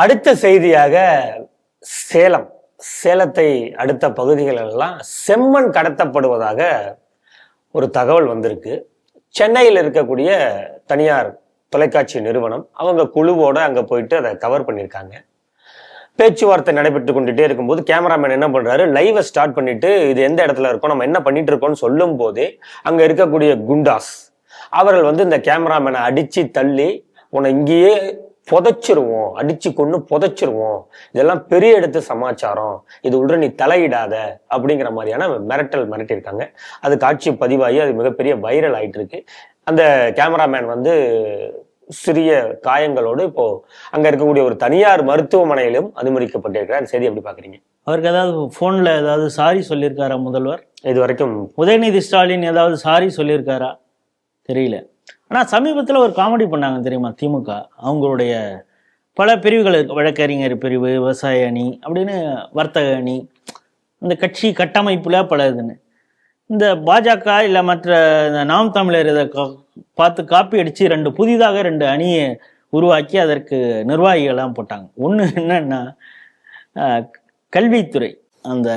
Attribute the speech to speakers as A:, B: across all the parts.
A: அடுத்த செய்தியாக சேலம் சேலத்தை அடுத்த பகுதிகள் எல்லாம் செம்மண் கடத்தப்படுவதாக ஒரு தகவல் வந்திருக்கு. சென்னையில் இருக்கக்கூடிய தனியார் தொலைக்காட்சி நிறுவனம் அவங்க குழுவோட அங்க போயிட்டு அதை கவர் பண்ணியிருக்காங்க. பேச்சுவார்த்தை நடைபெற்று கொண்டுட்டே இருக்கும்போது கேமராமேன் என்ன பண்ணுறாரு லைவை ஸ்டார்ட் பண்ணிட்டு இது எந்த இடத்துல இருக்கோம் நம்ம என்ன பண்ணிட்டு இருக்கோம்னு சொல்லும் போதே அங்க இருக்கக்கூடிய குண்டாஸ் அவர்கள் வந்து இந்த கேமராமேனை அடிச்சு தள்ளி உன்னை இங்கேயே புதைச்சிருவோம் அடிச்சு கொண்டு புதைச்சிருவோம். இதெல்லாம் பெரிய இடத்து சமாச்சாரம். இது உள்ள நீ தலையிடாத அப்படிங்கிற மாதிரியான மிரட்டல் மிரட்டியிருக்காங்க. அது காட்சி பதிவாகி அது மிகப்பெரிய வைரல் ஆயிட்டு இருக்கு அந்த கேமராமேன் வந்து சிறிய காயங்களோடு இப்போ அங்க இருக்கக்கூடிய ஒரு தனியார் மருத்துவமனையிலும் அனுமதிக்கப்பட்டிருக்கிறார். செய்தி எப்படி பாக்குறீங்க
B: அவருக்கு ஏதாவது ஃபோனில் ஏதாவது சாரி சொல்லியிருக்காரா முதல்வர்?
A: இது வரைக்கும்
B: உதயநிதி ஸ்டாலின் ஏதாவது சாரி சொல்லியிருக்காரா? தெரியல. ஆனால் சமீபத்தில் ஒரு காமெடி பண்ணாங்க தெரியுமா திமுக. அவங்களுடைய பல பிரிவுகள் வழக்கறிஞர் பிரிவு விவசாய அணி அப்படின்னு வர்த்தக அணி இந்த கட்சி கட்டமைப்பில் பல இதுன்னு. இந்த பாஜக இல்லை மற்ற இந்த நாம் தமிழர் இதை கா- பார்த்து காப்பி அடித்து ரெண்டு புதிதாக ரெண்டு அணியை உருவாக்கி அதற்கு நிர்வாகிகள்லாம் போட்டாங்க. ஒன்று என்னன்னா கல்வித்துறை. அந்த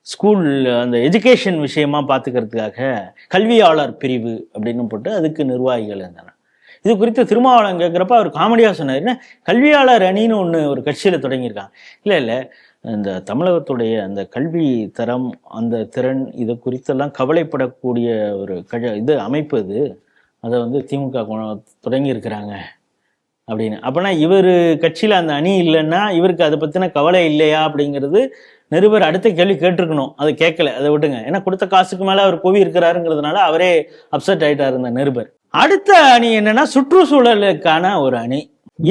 B: ஸ்கூல் அந்த எஜுகேஷன் விஷயமா பார்த்துக்கிறதுக்காக கல்வியாளர் பிரிவு அப்படின்னு போட்டு அதுக்கு நிர்வாகிகள் இருந்தன இது குறித்து திருமாவளவன் கேட்குறப்ப அவர் காமெடியாக சொன்னார். என்ன? கல்வியாளர் அணின்னு ஒன்று ஒரு கட்சியில் தொடங்கியிருக்காங்க. இல்லை இல்லை. இந்த தமிழகத்துடைய அந்த கல்வி தரம் அந்த திறன் இது குறித்தெல்லாம் கவலைப்படக்கூடிய ஒரு கழ இது அமைப்பு இது. அதை வந்து திமுக கொ- தொடங்கியிருக்கிறாங்க. அப்படின்னு. அப்போனா இவர் கட்சியில் அந்த அணி இல்லைன்னா இவருக்கு அதை பற்றின கவலை இல்லையா அப்படிங்கிறது நிருபர் அடுத்த கேள்வி கேட்டிருக்கணும். அது கேட்கல. அதை விட்டுங்க. ஏன்னா கொடுத்த காசுக்கு மேலே அவர் கோவி இருக்கிறாருங்கிறதுனால அவரே அப்செட் ஆயிட்டார் இந்த நிருபர். அடுத்த அணி என்னன்னா சுற்றுச்சூழலுக்கான ஒரு அணி.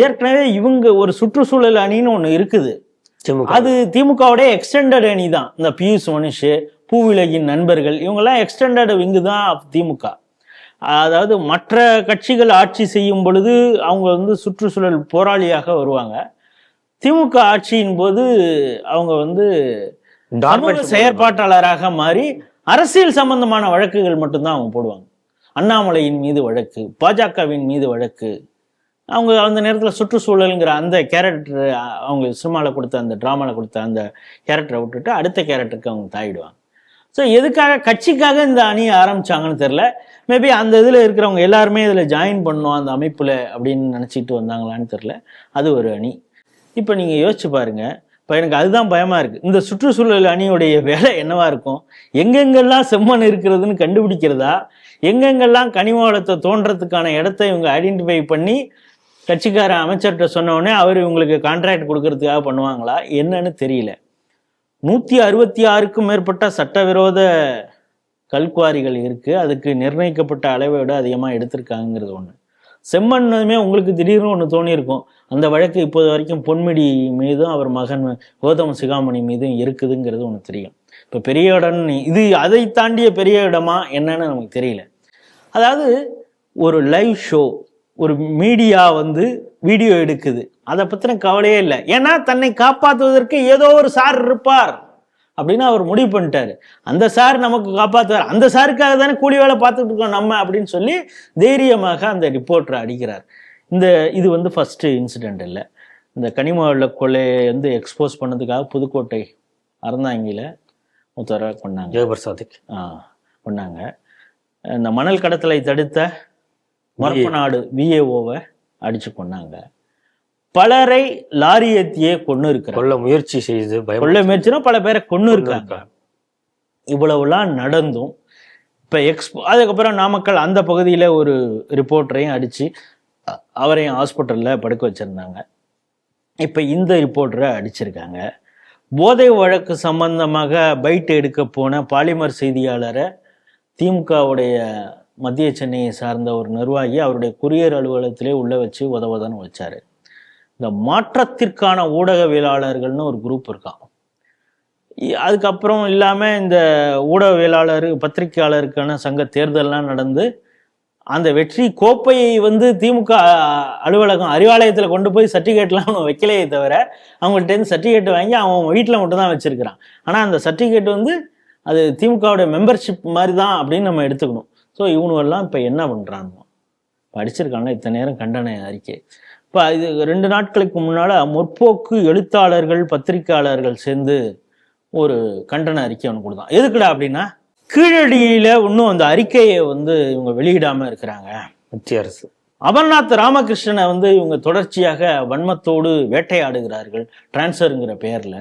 B: ஏற்கனவே இவங்க ஒரு சுற்றுச்சூழல் அணின்னு ஒன்று இருக்குது. அது திமுகவுடைய எக்ஸ்டெண்டட் அணி தான் இந்த பியூஷ் மனுஷ் பூவிலகின் நண்பர்கள் இவங்கெல்லாம் எக்ஸ்டெண்டட் விங்கு தான் திமுக. அதாவது மற்ற கட்சிகள் ஆட்சி செய்யும் பொழுது அவங்க வந்து சுற்றுச்சூழல் போராளியாக வருவாங்க. திமுக ஆட்சியின் போது அவங்க வந்து செயற்பாட்டாளராக மாறி அரசியல் சம்பந்தமான வழக்குகள் மட்டும்தான் அவங்க போடுவாங்க. அண்ணாமலையின் மீது வழக்கு பாஜகவின் மீது வழக்கு. அவங்க அந்த நேரத்தில் சுற்றுச்சூழலுங்கிற அந்த கேரக்டர் அவங்க சினிமாவில் கொடுத்த அந்த ட்ராமாவில் கொடுத்த அந்த கேரக்டரை விட்டுட்டு அடுத்த கேரக்டருக்கு அவங்க தாயிடுவாங்க. ஸோ எதுக்காக கட்சிக்காக இந்த அணியை ஆரம்பிச்சாங்கன்னு தெரில மேபி அந்த இதில் இருக்கிறவங்க எல்லாருமே இதில் ஜாயின் பண்ணோம் அந்த அமைப்பில் அப்படின்னு நினச்சிட்டு வந்தாங்களான்னு தெரில அது ஒரு அணி. இப்போ நீங்கள் யோசிச்சு பாருங்க. இப்போ எனக்கு அதுதான் பயமாக இருக்குது இந்த சுற்றுச்சூழல் அணியுடைய வேலை என்னவா இருக்கும்? எங்கெங்கெல்லாம் செம்மண் இருக்கிறதுன்னு கண்டுபிடிக்கிறதா? எங்கெங்கெல்லாம் கனிம வளத்தை தோன்றதுக்கான இடத்த இவங்க ஐடென்டிஃபை பண்ணி கட்சிக்கார அமைச்சர்கிட்ட சொன்னோடனே அவர் இவங்களுக்கு கான்ட்ராக்ட் கொடுக்கறதுக்காக பண்ணுவாங்களா? என்னன்னு தெரியல. நூற்றி அறுபத்தி ஆறுக்கும் மேற்பட்ட சட்டவிரோத கல்குவாரிகள் இருக்கு. அதுக்கு நிர்ணயிக்கப்பட்ட அளவை விட அதிகமாக எடுத்திருக்காங்கிறது ஒன்று செம்மண்ணுமே உங்களுக்கு திடீர்னு ஒன்று தோணியிருக்கும். அந்த வழக்கு இப்போது வரைக்கும் பொன்மிடி மீதும் அவர் மகன் கோதம் சிகாமணி மீதும் இருக்குதுங்கிறது ஒன்று தெரியும். இப்போ பெரிய இடம் இது அதை தாண்டிய பெரிய இடமா என்னன்னு நமக்கு தெரியல. அதாவது ஒரு லைவ் ஷோ ஒரு மீடியா வந்து வீடியோ எடுக்குது. அதை பற்றின கவலையே இல்லை. ஏன்னா தன்னை காப்பாற்றுவதற்கு ஏதோ ஒரு சார் இருப்பார். அப்படின்னு அவர் முடிவு பண்ணிட்டாரு. அந்த சார் நமக்கு காப்பாற்றுவார் அந்த சாருக்காக தானே கூலி வேலை பார்த்துட்டு இருக்கோம் நம்ம அப்படின்னு சொல்லி தைரியமாக அந்த ரிப்போர்ட்டரை அடிக்கிறார். இந்த இது வந்து ஃபஸ்ட்டு இன்சிடெண்ட் இல்லை. இந்த கனிம வள கொலையை வந்து எக்ஸ்போஸ் பண்ணதுக்காக புதுக்கோட்டை அறந்தாங்கியில் முத்தரை கொண்டாங்க
A: ஜெயபிரசாத்துக்கு.
B: ஆ பண்ணாங்க இந்த மணல் கடத்தலை தடுத்த மரப்பநாடு விஏஓவை அடிச்சு கொண்டாங்க பலரை லாரி ஏத்தியே கொண்டு இருக்கிறாங்க
A: கொல்ல முயற்சி செய்து
B: கொள்ள முயற்சினா பல பேரை கொண்டு இருக்காங்க இவ்வளவுலாம் நடந்தும் இப்போ எக்ஸ்போ அதுக்கப்புறம் நாமக்கல் அந்த பகுதியில் ஒரு ரிப்போர்ட்டரையும் அடித்து அவரையும் ஹாஸ்பிட்டலில் படுக்க வச்சுருந்தாங்க. இப்போ இந்த ரிப்போர்ட்டரை அடிச்சிருக்காங்க. போதை வழக்கு சம்பந்தமாக பைட் எடுக்க போன பாலிமர் செய்தியாளரை திமுகவுடைய மத்திய சென்னையை சார்ந்த ஒரு நிர்வாகி அவருடைய குரியர் அலுவலகத்திலே உள்ளே வச்சு உதவதன்னு வச்சார் இந்த மாற்றத்திற்கான ஊடகவியலாளர்கள்னு ஒரு குரூப் இருக்கான் இ- அதுக்கப்புறம் இல்லாமல் இந்த ஊடகவியலாளர் பத்திரிகையாளருக்கான சங்க தேர்தல்லாம் நடந்து அந்த வெற்றி கோப்பையை வந்து திமுக அலுவலகம் அறிவாலயத்தில் கொண்டு போய் சர்டிஃபிகேட்லாம் அவன் வைக்கலையே தவிர அவங்கள்ட்டேருந்து சர்டிஃபிகேட் வாங்கி அவன் வீட்டில் மட்டும்தான் வச்சுருக்கிறான் ஆனால் அந்த சர்டிஃபிகேட் வந்து அது திமுகவுடைய மெம்பர்ஷிப் மாதிரி தான் அப்படின்னு நம்ம எடுத்துக்கணும். ஸோ இவனுவெல்லாம் இப்போ என்ன பண்ணுறாங்க படிச்சிருக்காங்க இத்தனை நேரம் கண்டன அறிக்கை. இப்போ இது ரெண்டு நாட்களுக்கு முன்னால் முற்போக்கு எழுத்தாளர்கள் பத்திரிக்கையாளர்கள் சேர்ந்து ஒரு கண்டன அறிக்கை ஒன்று கொடுத்தான். எதுக்குடா அப்படின்னா கீழடியில் இன்னும் அந்த அறிக்கையை வந்து இவங்க வெளியிடாமல் இருக்கிறாங்க.
A: மத்திய அரசு.
B: அமர்நாத் ராமகிருஷ்ணனை வந்து இவங்க தொடர்ச்சியாக வன்மத்தோடு வேட்டையாடுகிறார்கள் டிரான்ஸ்ஃபருங்கிற பெயரில்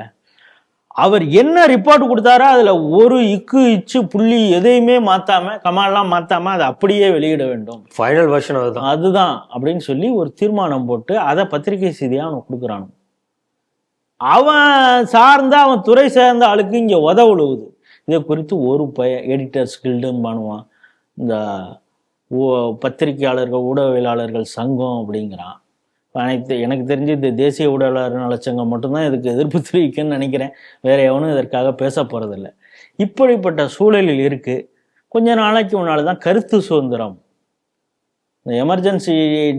B: அவர் என்ன ரிப்போர்ட் கொடுத்தாரோ அதில் ஒரு இக்கு இச்சு புள்ளி எதையுமே மாற்றாம கமாலாம் மாற்றாம அதை அப்படியே வெளியிட வேண்டும்.
A: ஃபைனல் வெர்ஷன் அதுதான்.
B: அதுதான் அப்படின்னு சொல்லி ஒரு தீர்மானம் போட்டு அதை பத்திரிகை செய்தியாக அவன் கொடுக்குறானு? அவன் சார்ந்த அவன் துறை சார்ந்த ஆளுக்கு இங்கே உத உழுவுது. இதை குறித்து ஒரு பய எடிட்டர்ஸ் கில்டுன்னு பண்ணுவான். இந்த பத்திரிகையாளர்கள் ஊடகவியலாளர்கள் சங்கம் அப்படிங்கிறான். அனைத்து எனக்கு தெரிஞ்சு இந்த தேசிய ஊடகர் நலச்சங்கம் மட்டும்தான் இதுக்கு எதிர்ப்பு தெரிவிக்குன்னு நினைக்கிறேன். வேற எவனும் இதற்காக பேச போகிறதில்ல இப்படிப்பட்ட சூழலில் இருக்கு. கொஞ்ச நாளைக்கு முன்னால் தான் கருத்து சுதந்திரம். இந்த எமர்ஜென்சி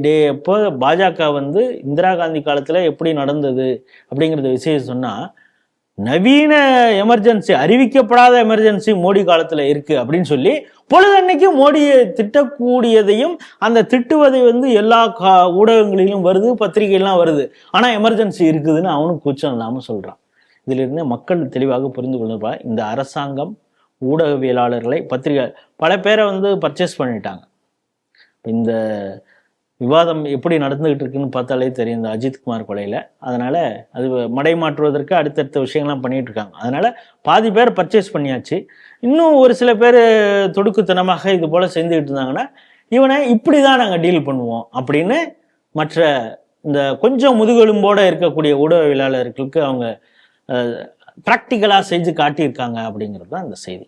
B: டே அப்போ பாஜக வந்து இந்திரா காந்தி காலத்தில் எப்படி நடந்தது அப்படிங்கிறத விஷயம் சொன்னால் நவீன எமர்ஜென்சி அறிவிக்கப்படாத எமர்ஜென்சி மோடி காலத்தில் இருக்கு அப்படின்னு சொல்லி பொழுதன்னைக்கு மோடியை திட்டக்கூடியதையும் அந்த திட்டுவதை வந்து எல்லா கா ஊடகங்களிலும் வருது பத்திரிகைலாம் வருது. ஆனால் எமர்ஜென்சி இருக்குதுன்னு அவனும் கூச்சம் இல்லாமல் சொல்கிறான் இதிலிருந்து மக்கள் தெளிவாக புரிந்து கொள்ளுப்பா இந்த அரசாங்கம் ஊடகவியலாளர்களை பத்திரிகை பல பேரை வந்து பர்ச்சேஸ் பண்ணிட்டாங்க. இந்த விவாதம் எப்படி நடந்துகிட்டு இருக்குன்னு பார்த்தாலே தெரியும் இந்த அஜித்குமார் கொலையில். அதனால் அது மடை மாற்றுவதற்கு அடுத்தடுத்த விஷயங்கள்லாம் பண்ணிகிட்டு இருக்காங்க. அதனால் பாதி பேர் பர்ச்சேஸ் பண்ணியாச்சு. இன்னும் ஒரு சில பேர் தொடுக்குத்தனமாக இது போல் செஞ்சுக்கிட்டு இருந்தாங்கன்னா இவனை இப்படி தான் நாங்கள் டீல் பண்ணுவோம் அப்படின்னு மற்ற இந்த கொஞ்சம் முதுகெலும்போடு இருக்கக்கூடிய ஊடகவியலாளர்களுக்கு அவங்க ப்ராக்டிக்கலாக செஞ்சு காட்டியிருக்காங்க அப்படிங்கிறது தான் இந்த செய்தி.